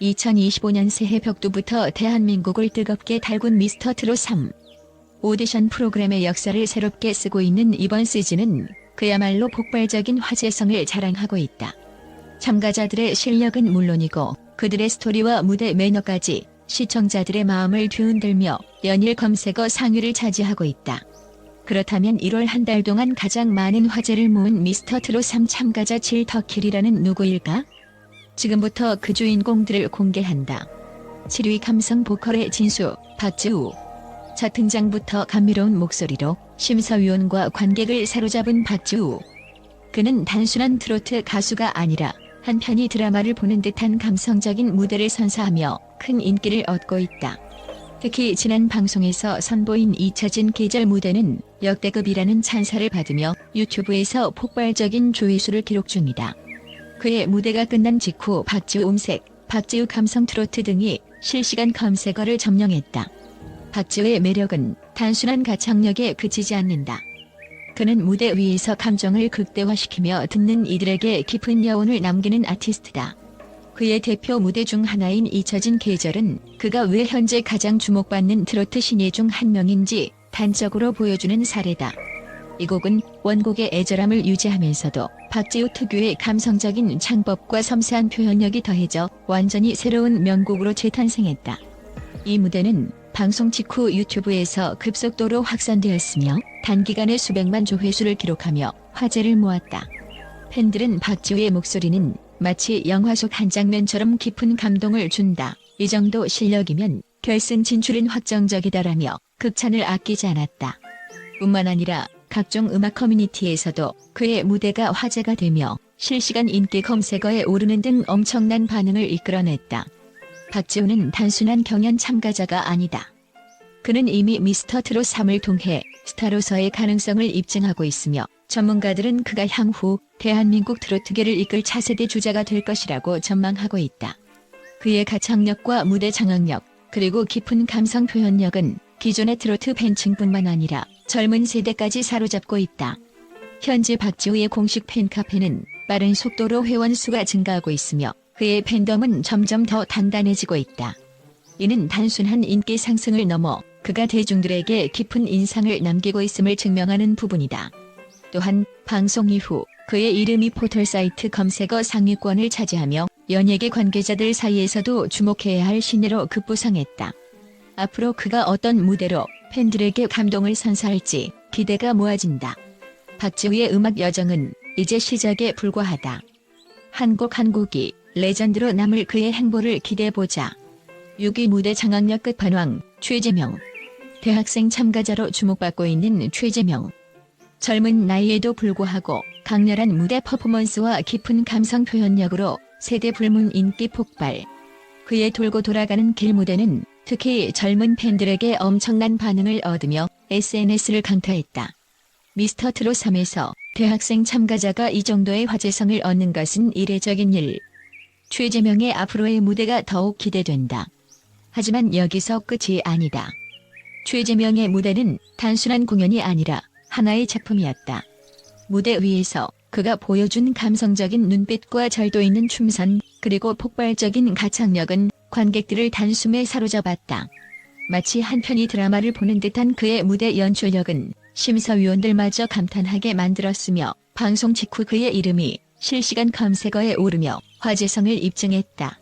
2025년 새해 벽두부터 대한민국을 뜨겁게 달군 미스터 트롯 3. 오디션 프로그램의 역사를 새롭게 쓰고 있는 이번 시즌은 그야말로 폭발적인 화제성을 자랑하고 있다. 참가자들의 실력은 물론이고 그들의 스토리와 무대 매너까지 시청자들의 마음을 뒤흔들며 연일 검색어 상위를 차지하고 있다. 그렇다면 1월 한 달 동안 가장 많은 화제를 모은 미스터 트롯 3 참가자 7터킬이라는 누구일까? 지금부터 그 주인공들을 공개한다. 7위 감성 보컬의 진수, 박지우. 첫 등장부터 감미로운 목소리로 심사위원과 관객을 사로잡은 박지우. 그는 단순한 트로트 가수가 아니라 한편이 드라마를 보는 듯한 감성적인 무대를 선사하며 큰 인기를 얻고 있다. 특히 지난 방송에서 선보인 잊혀진 계절 무대는 역대급이라는 찬사를 받으며 유튜브에서 폭발적인 조회수를 기록 중이다. 그의 무대가 끝난 직후 박지우 음색, 박지우 감성 트로트 등이 실시간 검색어를 점령했다. 박지우의 매력은 단순한 가창력에 그치지 않는다. 그는 무대 위에서 감정을 극대화시키며 듣는 이들에게 깊은 여운을 남기는 아티스트다. 그의 대표 무대 중 하나인 잊혀진 계절은 그가 왜 현재 가장 주목받는 트로트 신예 중 한 명인지 단적으로 보여주는 사례다. 이 곡은 원곡의 애절함을 유지하면서도 박지우 특유의 감성적인 창법과 섬세한 표현력이 더해져 완전히 새로운 명곡으로 재탄생했다. 이 무대는 방송 직후 유튜브에서 급속도로 확산되었으며 단기간에 수백만 조회수를 기록하며 화제를 모았다. 팬들은 박지우의 목소리는 마치 영화 속 한 장면처럼 깊은 감동을 준다. 이 정도 실력이면 결승 진출은 확정적이다라며 극찬을 아끼지 않았다. 뿐만 아니라 각종 음악 커뮤니티에서도 그의 무대가 화제가 되며 실시간 인기 검색어에 오르는 등 엄청난 반응을 이끌어냈다. 박지우는 단순한 경연 참가자가 아니다. 그는 이미 미스터 트롯 3을 통해 스타로서의 가능성을 입증하고 있으며 전문가들은 그가 향후 대한민국 트로트계를 이끌 차세대 주자가 될 것이라고 전망하고 있다. 그의 가창력과 무대 장악력, 그리고 깊은 감성 표현력은 기존의 트로트 팬층뿐만 아니라 젊은 세대까지 사로잡고 있다. 현재 박지우의 공식 팬카페는 빠른 속도로 회원 수가 증가하고 있으며 그의 팬덤은 점점 더 단단해지고 있다. 이는 단순한 인기 상승을 넘어 그가 대중들에게 깊은 인상을 남기고 있음을 증명하는 부분이다. 또한 방송 이후 그의 이름이 포털 사이트 검색어 상위권을 차지하며 연예계 관계자들 사이에서도 주목해야 할 신예로 급부상했다. 앞으로 그가 어떤 무대로 팬들에게 감동을 선사할지 기대가 모아진다. 박지우의 음악 여정은 이제 시작에 불과하다. 한 곡 한 곡이 레전드로 남을 그의 행보를 기대해보자. 6위 무대 장악력 끝판왕 최재명 대학생 참가자로 주목받고 있는 최재명 젊은 나이에도 불구하고 강렬한 무대 퍼포먼스와 깊은 감성 표현력으로 세대 불문 인기 폭발 그의 돌고 돌아가는 길 무대는 특히 젊은 팬들에게 엄청난 반응을 얻으며 SNS를 강타했다. 미스터 트롯 3에서 대학생 참가자가 이 정도의 화제성을 얻는 것은 이례적인 일. 최재명의 앞으로의 무대가 더욱 기대된다. 하지만 여기서 끝이 아니다. 최재명의 무대는 단순한 공연이 아니라 하나의 작품이었다. 무대 위에서 그가 보여준 감성적인 눈빛과 절도 있는 춤선, 그리고 폭발적인 가창력은 관객들을 단숨에 사로잡았다. 마치 한 편의 드라마를 보는 듯한 그의 무대 연출력은 심사위원들마저 감탄하게 만들었으며 방송 직후 그의 이름이 실시간 검색어에 오르며 화제성을 입증했다.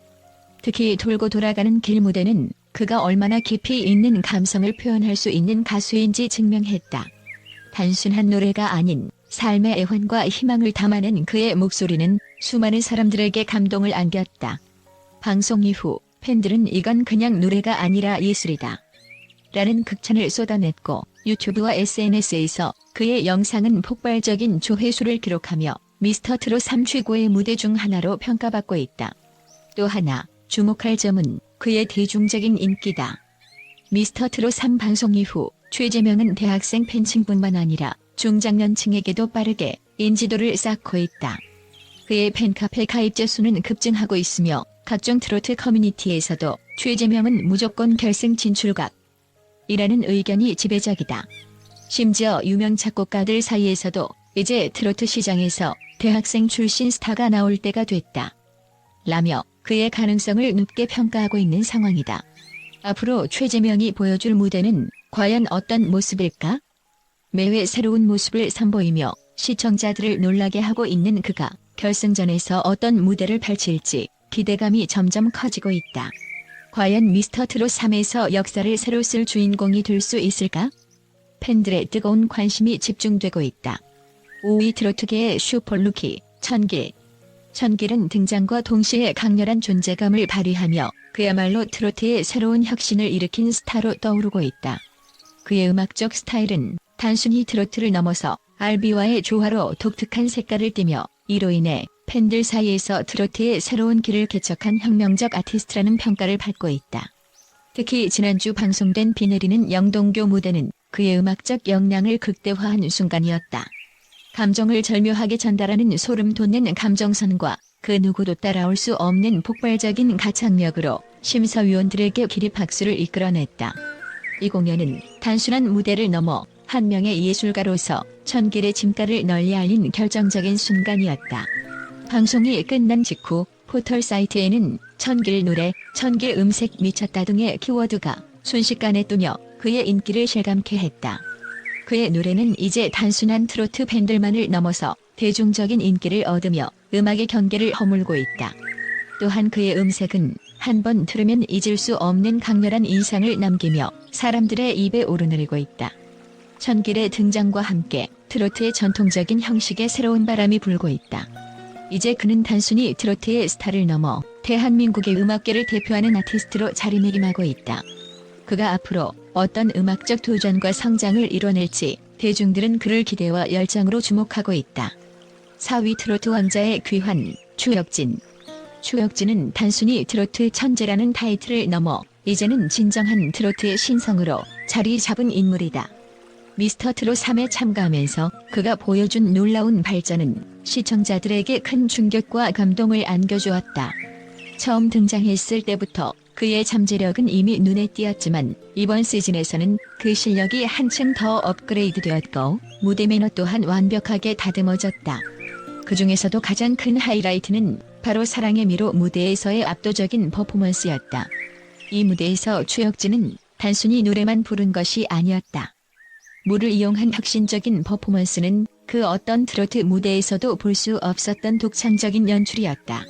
특히 돌고 돌아가는 길 무대는 그가 얼마나 깊이 있는 감성을 표현할 수 있는 가수인지 증명했다. 단순한 노래가 아닌 삶의 애환과 희망을 담아낸 그의 목소리는 수많은 사람들에게 감동을 안겼다. 방송 이후 팬들은 이건 그냥 노래가 아니라 예술이다. 라는 극찬을 쏟아냈고 유튜브와 SNS에서 그의 영상은 폭발적인 조회수를 기록하며 미스터 트롯 3 최고의 무대 중 하나로 평가받고 있다. 또 하나 주목할 점은 그의 대중적인 인기다. 미스터 트롯 3 방송 이후 최재명은 대학생 팬층뿐만 아니라 중장년층에게도 빠르게 인지도를 쌓고 있다. 그의 팬카페 가입자 수는 급증하고 있으며 각종 트로트 커뮤니티에서도 최재명은 무조건 결승 진출각 이라는 의견이 지배적이다. 심지어 유명 작곡가들 사이에서도 이제 트로트 시장에서 대학생 출신 스타가 나올 때가 됐다. 라며 그의 가능성을 높게 평가하고 있는 상황이다. 앞으로 최재명이 보여줄 무대는 과연 어떤 모습일까? 매회 새로운 모습을 선보이며 시청자들을 놀라게 하고 있는 그가 결승전에서 어떤 무대를 펼칠지 기대감이 점점 커지고 있다. 과연 미스터 트롯 3에서 역사를 새로 쓸 주인공이 될 수 있을까? 팬들의 뜨거운 관심이 집중되고 있다. 5위 트로트계의 슈퍼루키 천길 천길은 등장과 동시에 강렬한 존재감을 발휘하며 그야말로 트로트의 새로운 혁신을 일으킨 스타로 떠오르고 있다. 그의 음악적 스타일은 단순히 트로트를 넘어서 알비와의 조화로 독특한 색깔을 띠며 이로 인해 팬들 사이에서 트로트의 새로운 길을 개척한 혁명적 아티스트라는 평가를 받고 있다. 특히 지난주 방송된 비 내리는 영동교 무대는 그의 음악적 역량을 극대화한 순간이었다. 감정을 절묘하게 전달하는 소름 돋는 감정선과 그 누구도 따라올 수 없는 폭발적인 가창력으로 심사위원들에게 기립 박수를 이끌어냈다. 이 공연은 단순한 무대를 넘어 한 명의 예술가로서 천길의 짐가를 널리 알린 결정적인 순간이었다. 방송이 끝난 직후 포털 사이트에는 천길 노래, 천길 음색 미쳤다 등의 키워드가 순식간에 뜨며 그의 인기를 실감케 했다. 그의 노래는 이제 단순한 트로트 팬들만을 넘어서 대중적인 인기를 얻으며 음악의 경계를 허물고 있다. 또한 그의 음색은 한 번 들으면 잊을 수 없는 강렬한 인상을 남기며 사람들의 입에 오르내리고 있다. 천길의 등장과 함께 트로트의 전통적인 형식의 새로운 바람이 불고 있다. 이제 그는 단순히 트로트의 스타를 넘어 대한민국의 음악계를 대표하는 아티스트로 자리매김하고 있다. 그가 앞으로 어떤 음악적 도전과 성장을 이뤄낼지 대중들은 그를 기대와 열정으로 주목하고 있다. 4위 트로트 왕자의 귀환, 추혁진. 추혁진은 단순히 트로트 천재라는 타이틀을 넘어 이제는 진정한 트로트의 신성으로 자리 잡은 인물이다. 미스터 트롯 3에 참가하면서 그가 보여준 놀라운 발전은 시청자들에게 큰 충격과 감동을 안겨주었다. 처음 등장했을 때부터 그의 잠재력은 이미 눈에 띄었지만 이번 시즌에서는 그 실력이 한층 더 업그레이드 되었고 무대 매너 또한 완벽하게 다듬어졌다. 그 중에서도 가장 큰 하이라이트는 바로 사랑의 미로 무대에서의 압도적인 퍼포먼스였다. 이 무대에서 추혁진은 단순히 노래만 부른 것이 아니었다. 물을 이용한 혁신적인 퍼포먼스는 그 어떤 트로트 무대에서도 볼 수 없었던 독창적인 연출이었다.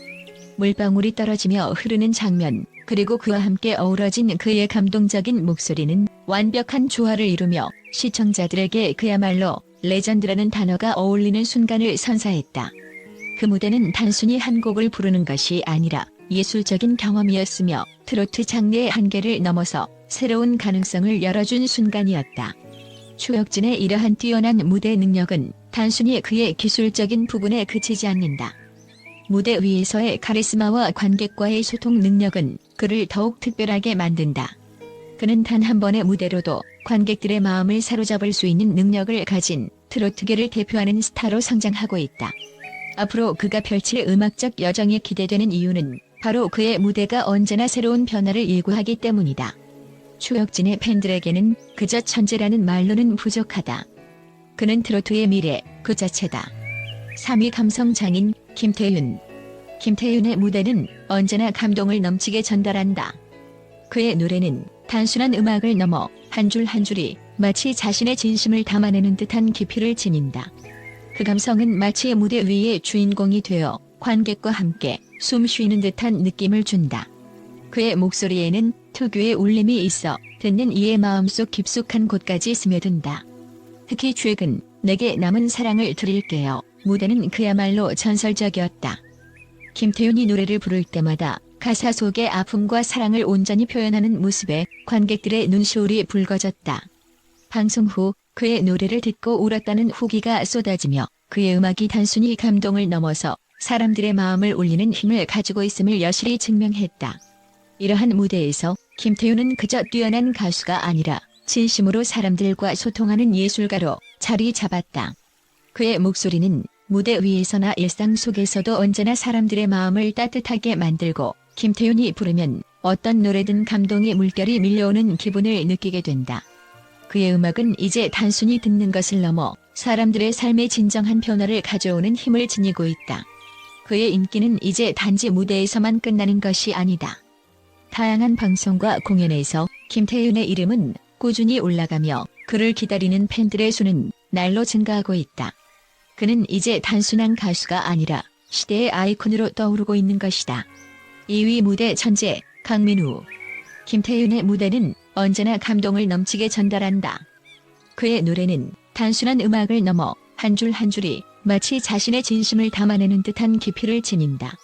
물방울이 떨어지며 흐르는 장면, 그리고 그와 함께 어우러진 그의 감동적인 목소리는 완벽한 조화를 이루며 시청자들에게 그야말로 레전드라는 단어가 어울리는 순간을 선사했다. 그 무대는 단순히 한 곡을 부르는 것이 아니라 예술적인 경험이었으며 트로트 장르의 한계를 넘어서 새로운 가능성을 열어준 순간이었다. 추혁진의 이러한 뛰어난 무대 능력은 단순히 그의 기술적인 부분에 그치지 않는다. 무대 위에서의 카리스마와 관객과의 소통 능력은 그를 더욱 특별하게 만든다. 그는 단 한 번의 무대로도 관객들의 마음을 사로잡을 수 있는 능력을 가진 트로트계를 대표하는 스타로 성장하고 있다. 앞으로 그가 펼칠 음악적 여정이 기대되는 이유는 바로 그의 무대가 언제나 새로운 변화를 예고하기 때문이다. 추혁진의 팬들에게는 그저 천재라는 말로는 부족하다. 그는 트로트의 미래 그 자체다. 3위 감성 장인 김태윤. 김태윤의 무대는 언제나 감동을 넘치게 전달한다. 그의 노래는 단순한 음악을 넘어 한 줄 한 줄이 마치 자신의 진심을 담아내는 듯한 깊이를 지닌다. 그 감성은 마치 무대 위의 주인공이 되어 관객과 함께 숨 쉬는 듯한 느낌을 준다. 그의 목소리에는 특유의 울림이 있어 듣는 이의 마음속 깊숙한 곳까지 스며든다. 특히 최근 내게 남은 사랑을 드릴게요. 무대는 그야말로 전설적이었다. 김태윤이 노래를 부를 때마다 가사 속의 아픔과 사랑을 온전히 표현하는 모습에 관객들의 눈시울이 붉어졌다. 방송 후 그의 노래를 듣고 울었다는 후기가 쏟아지며 그의 음악이 단순히 감동을 넘어서 사람들의 마음을 울리는 힘을 가지고 있음을 여실히 증명했다. 이러한 무대에서 김태윤은 그저 뛰어난 가수가 아니라 진심으로 사람들과 소통하는 예술가로 자리 잡았다. 그의 목소리는 무대 위에서나 일상 속에서도 언제나 사람들의 마음을 따뜻하게 만들고 김태윤이 부르면 어떤 노래든 감동의 물결이 밀려오는 기분을 느끼게 된다. 그의 음악은 이제 단순히 듣는 것을 넘어 사람들의 삶에 진정한 변화를 가져오는 힘을 지니고 있다. 그의 인기는 이제 단지 무대에서만 끝나는 것이 아니다. 다양한 방송과 공연에서 김태윤의 이름은 꾸준히 올라가며 그를 기다리는 팬들의 수는 날로 증가하고 있다. 그는 이제 단순한 가수가 아니라 시대의 아이콘으로 떠오르고 있는 것이다. 2위 무대 천재 강민우 김태윤의 무대는 언제나 감동을 넘치게 전달한다. 그의 노래는 단순한 음악을 넘어 한 줄 한 줄이 마치 자신의 진심을 담아내는 듯한 깊이를 지닌다.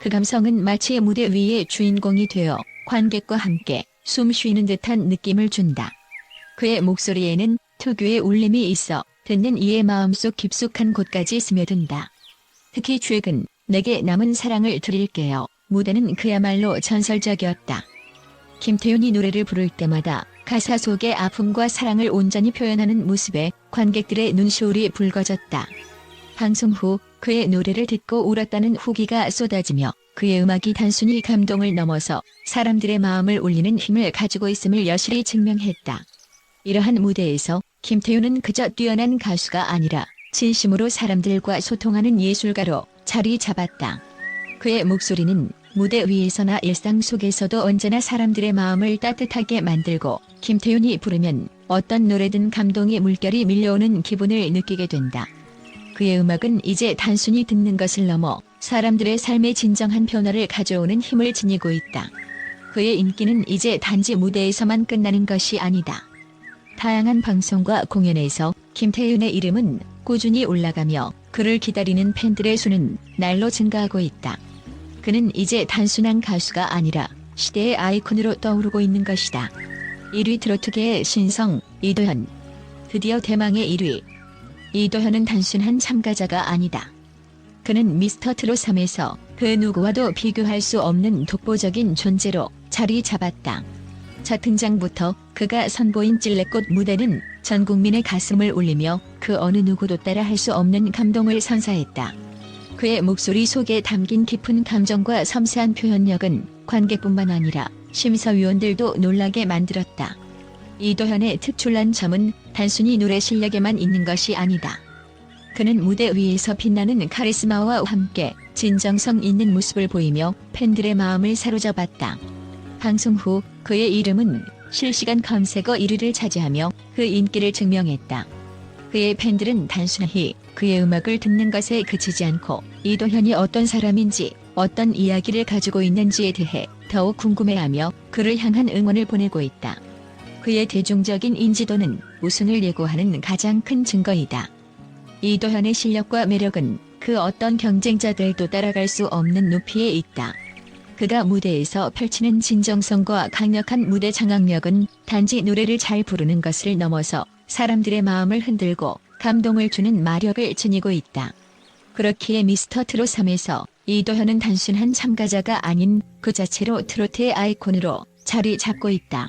그 감성은 마치 무대 위의 주인공이 되어 관객과 함께 숨 쉬는 듯한 느낌을 준다. 그의 목소리에는 특유의 울림이 있어 듣는 이의 마음속 깊숙한 곳까지 스며든다. 특히 최근 내게 남은 사랑을 드릴게요. 무대는 그야말로 전설적이었다. 김태윤이 노래를 부를 때마다 가사 속의 아픔과 사랑을 온전히 표현하는 모습에 관객들의 눈시울이 붉어졌다. 방송 후 그의 노래를 듣고 울었다는 후기가 쏟아지며 그의 음악이 단순히 감동을 넘어서 사람들의 마음을 울리는 힘을 가지고 있음을 여실히 증명했다. 이러한 무대에서 김태윤은 그저 뛰어난 가수가 아니라 진심으로 사람들과 소통하는 예술가로 자리 잡았다. 그의 목소리는 무대 위에서나 일상 속에서도 언제나 사람들의 마음을 따뜻하게 만들고 김태윤이 부르면 어떤 노래든 감동의 물결이 밀려오는 기분을 느끼게 된다. 그의 음악은 이제 단순히 듣는 것을 넘어 사람들의 삶에 진정한 변화를 가져오는 힘을 지니고 있다. 그의 인기는 이제 단지 무대에서만 끝나는 것이 아니다. 다양한 방송과 공연에서 김태윤의 이름은 꾸준히 올라가며 그를 기다리는 팬들의 수는 날로 증가하고 있다. 그는 이제 단순한 가수가 아니라 시대의 아이콘으로 떠오르고 있는 것이다. 1위 트로트계의 신성 이도현 드디어 대망의 1위 이도현은 단순한 참가자가 아니다. 그는 미스터 트롯 3에서 그 누구와도 비교할 수 없는 독보적인 존재로 자리 잡았다. 첫 등장부터 그가 선보인 찔레꽃 무대는 전 국민의 가슴을 울리며 그 어느 누구도 따라 할 수 없는 감동을 선사했다. 그의 목소리 속에 담긴 깊은 감정과 섬세한 표현력은 관객뿐만 아니라 심사위원들도 놀라게 만들었다. 이도현의 특출난 점은 단순히 노래 실력에만 있는 것이 아니다. 그는 무대 위에서 빛나는 카리스마와 함께 진정성 있는 모습을 보이며 팬들의 마음을 사로잡았다. 방송 후 그의 이름은 실시간 검색어 1위를 차지하며 그 인기를 증명했다. 그의 팬들은 단순히 그의 음악을 듣는 것에 그치지 않고 이도현이 어떤 사람인지 어떤 이야기를 가지고 있는지에 대해 더욱 궁금해하며 그를 향한 응원을 보내고 있다. 그의 대중적인 인지도는 우승을 예고하는 가장 큰 증거이다. 이도현의 실력과 매력은 그 어떤 경쟁자들도 따라갈 수 없는 높이에 있다. 그가 무대에서 펼치는 진정성과 강력한 무대 장악력은 단지 노래를 잘 부르는 것을 넘어서 사람들의 마음을 흔들고 감동을 주는 마력을 지니고 있다. 그렇기에 미스터 트롯 3에서 이도현은 단순한 참가자가 아닌 그 자체로 트로트의 아이콘으로 자리 잡고 있다.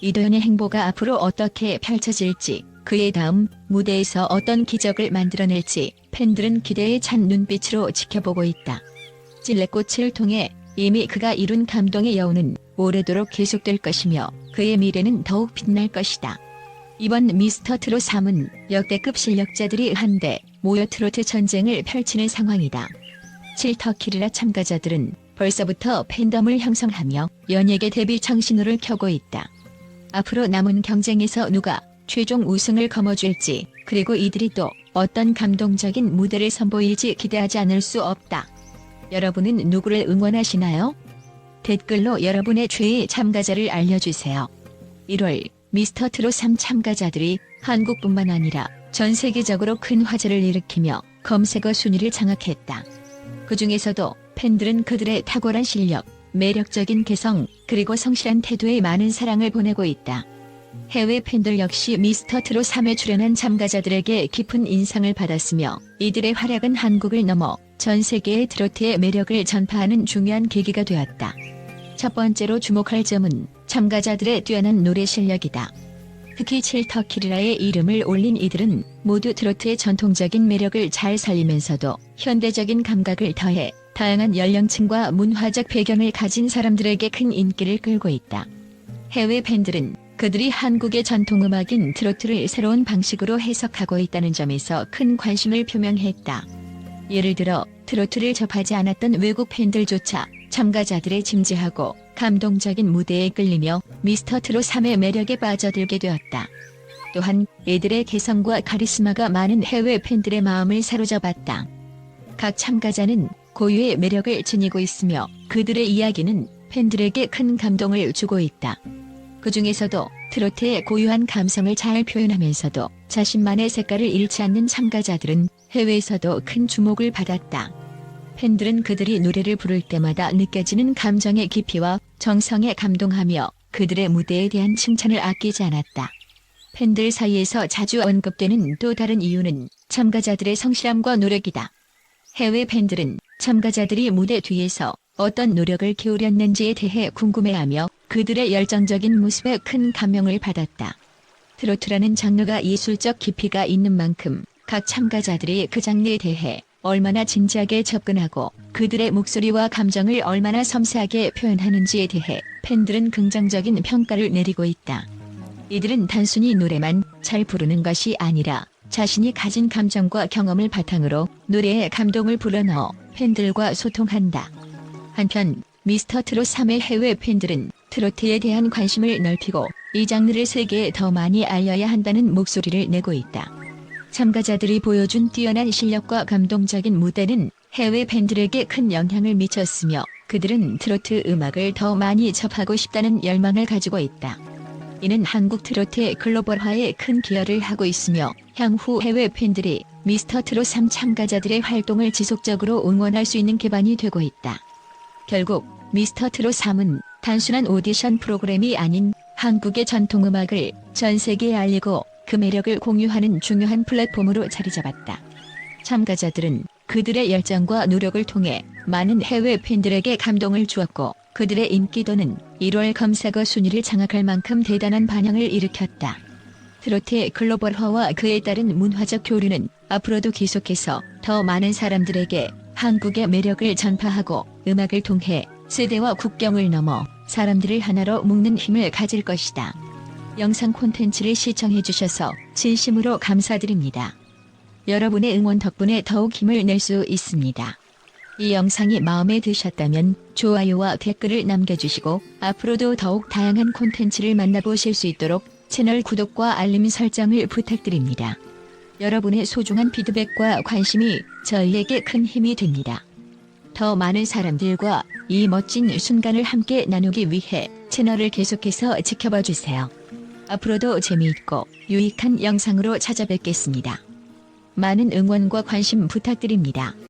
이도현의 행보가 앞으로 어떻게 펼쳐질지 그의 다음 무대에서 어떤 기적을 만들어낼지 팬들은 기대에 찬 눈빛으로 지켜보고 있다. 찔레꽃을 통해 이미 그가 이룬 감동의 여운은 오래도록 계속될 것이며 그의 미래는 더욱 빛날 것이다. 이번 미스터 트롯 3은 역대급 실력자들이 한데 모여 트로트 전쟁을 펼치는 상황이다. 칠터키르라 참가자들은 벌써부터 팬덤을 형성하며 연예계 데뷔 청신호를 켜고 있다. 앞으로 남은 경쟁에서 누가 최종 우승을 거머쥘지 그리고 이들이 또 어떤 감동적인 무대를 선보일지 기대하지 않을 수 없다. 여러분은 누구를 응원하시나요? 댓글로 여러분의 최애 참가자를 알려주세요. 1월 미스터 트롯 3 참가자들이 한국뿐만 아니라 전 세계적으로 큰 화제를 일으키며 검색어 순위를 장악했다. 그 중에서도 팬들은 그들의 탁월한 실력, 매력적인 개성, 그리고 성실한 태도에 많은 사랑을 보내고 있다. 해외 팬들 역시 미스터 트롯 3에 출연한 참가자들에게 깊은 인상을 받았으며 이들의 활약은 한국을 넘어 전 세계의 트로트의 매력을 전파하는 중요한 계기가 되었다. 첫 번째로 주목할 점은 참가자들의 뛰어난 노래 실력이다. 특히 칠터키르라의 이름을 올린 이들은 모두 트로트의 전통적인 매력을 잘 살리면서도 현대적인 감각을 더해 다양한 연령층과 문화적 배경을 가진 사람들에게 큰 인기를 끌고 있다. 해외 팬들은 그들이 한국의 전통음악인 트로트를 새로운 방식으로 해석하고 있다는 점에서 큰 관심을 표명했다. 예를 들어 트로트를 접하지 않았던 외국 팬들조차 참가자들의 진지하고 감동적인 무대에 끌리며 미스터 트롯 3의 매력에 빠져들게 되었다. 또한 이들의 개성과 카리스마가 많은 해외 팬들의 마음을 사로잡았다. 각 참가자는 고유의 매력을 지니고 있으며 그들의 이야기는 팬들에게 큰 감동을 주고 있다. 그 중에서도 트로트의 고유한 감성을 잘 표현하면서도 자신만의 색깔을 잃지 않는 참가자들은 해외에서도 큰 주목을 받았다. 팬들은 그들이 노래를 부를 때마다 느껴지는 감정의 깊이와 정성에 감동하며 그들의 무대에 대한 칭찬을 아끼지 않았다. 팬들 사이에서 자주 언급되는 또 다른 이유는 참가자들의 성실함과 노력이다. 해외 팬들은 참가자들이 무대 뒤에서 어떤 노력을 기울였는지에 대해 궁금해하며 그들의 열정적인 모습에 큰 감명을 받았다. 트로트라는 장르가 예술적 깊이가 있는 만큼 각 참가자들이 그 장르에 대해 얼마나 진지하게 접근하고 그들의 목소리와 감정을 얼마나 섬세하게 표현하는지에 대해 팬들은 긍정적인 평가를 내리고 있다. 이들은 단순히 노래만 잘 부르는 것이 아니라 자신이 가진 감정과 경험을 바탕으로 노래에 감동을 불어넣어 팬들과 소통한다. 한편 미스터 트롯 3의 해외 팬들은 트로트에 대한 관심을 넓히고 이 장르를 세계에 더 많이 알려야 한다는 목소리를 내고 있다. 참가자들이 보여준 뛰어난 실력과 감동적인 무대는 해외 팬들에게 큰 영향을 미쳤으며 그들은 트로트 음악을 더 많이 접하고 싶다는 열망을 가지고 있다. 이는 한국 트로트의 글로벌화에 큰 기여를 하고 있으며 향후 해외 팬들이 미스터 트롯 3 참가자들의 활동을 지속적으로 응원할 수 있는 기반이 되고 있다. 결국 미스터 트롯 3은 단순한 오디션 프로그램이 아닌 한국의 전통음악을 전 세계에 알리고 그 매력을 공유하는 중요한 플랫폼으로 자리 잡았다. 참가자들은 그들의 열정과 노력을 통해 많은 해외 팬들에게 감동을 주었고 그들의 인기도는 1월 검색어 순위를 장악할 만큼 대단한 반향을 일으켰다. 트로트의 글로벌화와 그에 따른 문화적 교류는 앞으로도 계속해서 더 많은 사람들에게 한국의 매력을 전파하고 음악을 통해 세대와 국경을 넘어 사람들을 하나로 묶는 힘을 가질 것이다. 영상 콘텐츠를 시청해주셔서 진심으로 감사드립니다. 여러분의 응원 덕분에 더욱 힘을 낼 수 있습니다. 이 영상이 마음에 드셨다면 좋아요와 댓글을 남겨주시고 앞으로도 더욱 다양한 콘텐츠를 만나보실 수 있도록 채널 구독과 알림 설정을 부탁드립니다. 여러분의 소중한 피드백과 관심이 저희에게 큰 힘이 됩니다. 더 많은 사람들과 이 멋진 순간을 함께 나누기 위해 채널을 계속해서 지켜봐 주세요. 앞으로도 재미있고 유익한 영상으로 찾아뵙겠습니다. 많은 응원과 관심 부탁드립니다.